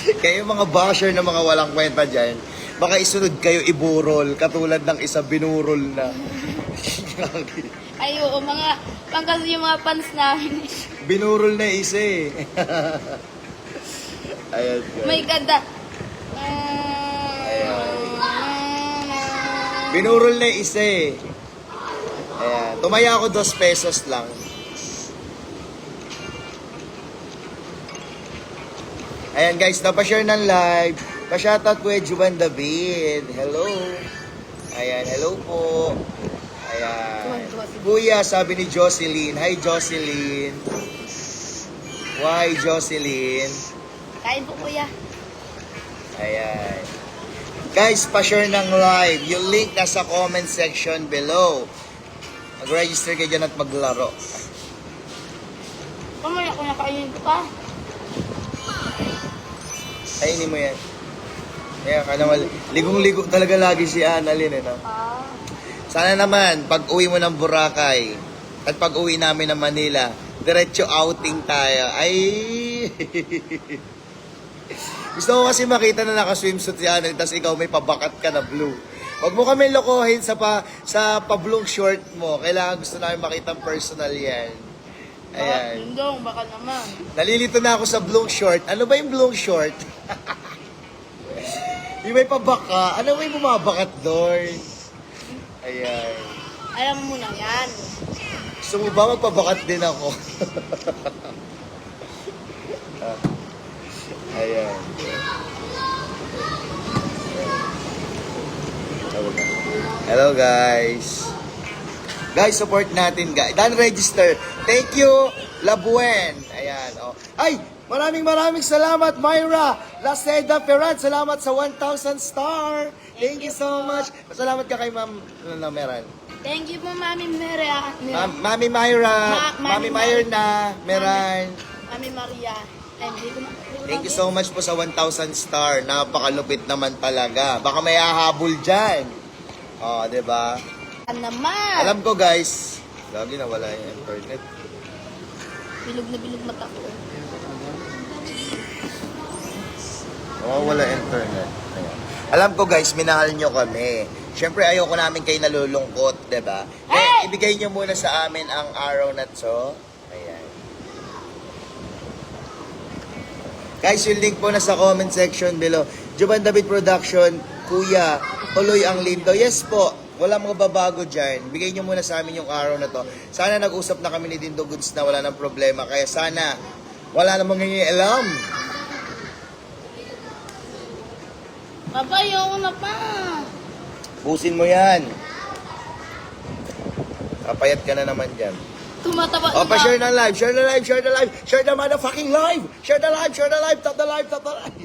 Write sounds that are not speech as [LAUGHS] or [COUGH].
[LAUGHS] Kayo mga basher na mga walang kwenta dyan, baka isunod kayo iburol, katulad ng isa binurol na. Ay, oo, mga, pangkas yung mga fans namin. [LAUGHS] binurol na isa eh. [LAUGHS] Ayan guys. May ganda. Binurol na isa eh. Ayan. Tumaya ako dos pesos lang. Ayan guys, napashare ng live. Pa-shoutout ko eh, Juban David. Hello. Ayan, hello po. Ayan. Kuya, sabi ni Jocelyn. Hi, Jocelyn. Why, Jocelyn? Kain po, kuya. Ayan. Guys, pa-share ng live. Yung link nasa comment section below. Mag-register kayo dyan at maglaro. Kamaya ko nakainin ko pa. Kainin mo yan. Kaya ka naman, ligong-ligo talaga lagi si Annalyn eh, no? Ah. Sana naman, pag uwi mo ng Boracay, at pag uwi namin ng Manila, diretso outing tayo. Ay! [LAUGHS] Gusto ko kasi makita na naka-swimsuit si Annalyn, tapos ikaw may pabakat ka na blue. Huwag mo kami lokohin sa pa sa pablong short mo. Kailangan gusto namin makita personal yan. Ayan. Dingdong, baka naman. Nalilito na ako sa blue short. Ano ba yung blue short? [LAUGHS] yung may pabaka. Ano ba yung bumabakat doon? Ayan. Alam mo na yan. Gusto mo ba magpabakat din ako? [LAUGHS] Ayan. Hello guys. Guys, support natin guys. Dan register. Thank you, Labuen. Ayan, oh. Ay, maraming maraming salamat, Myra. Laceda Ferran, salamat sa 1,000 star. Thank you so much. Salamat ka kay Ma'am ano, Meran. Thank you po, Mami Maria. Ma'am, Mami Myra, Ma- Mami Mami Myrna, Meran. Mami Maria. Thank you. Thank you so much po sa 1,000 star. Napakalupit naman talaga. Baka may hahabol dyan. Oh, 'di ba? Naman. Alam ko guys, lagi na wala yung internet. Bilog na bilog mata ko. Oh, wala internet. Ayan. Alam ko guys, minahal nyo kami. Siyempre, ayoko namin kayo nalulungkot, 'di ba? Eh, Hey! ibigay nyo muna sa amin ang araw na to. Ayan. Guys, yung link po na sa comment section below. Juban David Production, Kuya, tuloy ang lindo. Yes po, wala mga babago dyan. Bigay nyo muna sa amin yung araw na to. Sana nag-usap na kami ni Dindo Goods na wala ng problema. Kaya sana, wala namang ngayon alam. Baba, ayoko na pa. Busin mo yan. Kapayat ka na naman dyan. Tumataba O, pa-share na live, share na live, share na live, share the motherfucking live! Share the live, share the live, tap the live, tap the live!